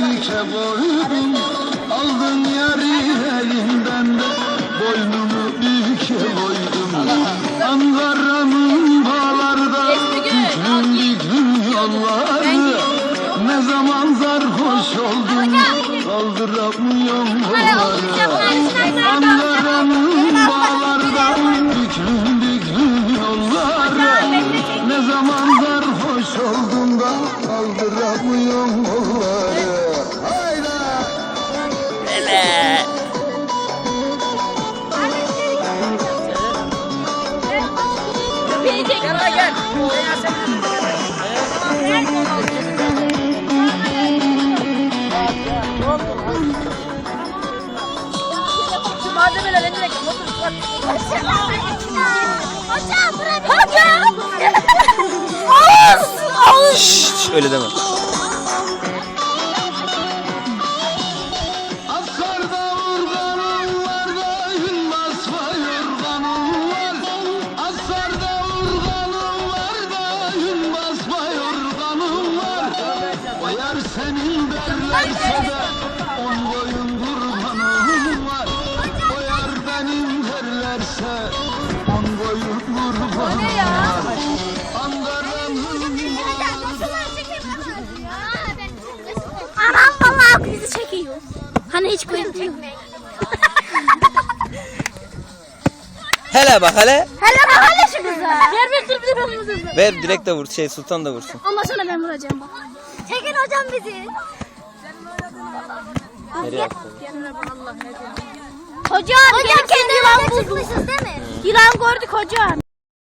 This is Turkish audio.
koydum Aldın yarı elimden de Boynumu büke koydum Ankara'nın Yanına gel. Şu malzemeler eline gel. Otur. bak. Hocam bırak. Hocam. Şşş öyle deme. Senin derlerse de on boyun kurbanım var O yer benim derlerse on boyun kurbanım var Ankara'nın Anam vallahi bizi çekiyor. Hani hiç yok. Hele bak hele. Hele bak hele şu kıza. Ver ver dur bir de ben Ver direkt de vur şey sultan da vursun. Ondan sonra ben vuracağım bak. Çekin hocam bizi. Nereye attın? Hocam, hocam kendi yılan bulduk. değil mi? Yılan gördük hocam.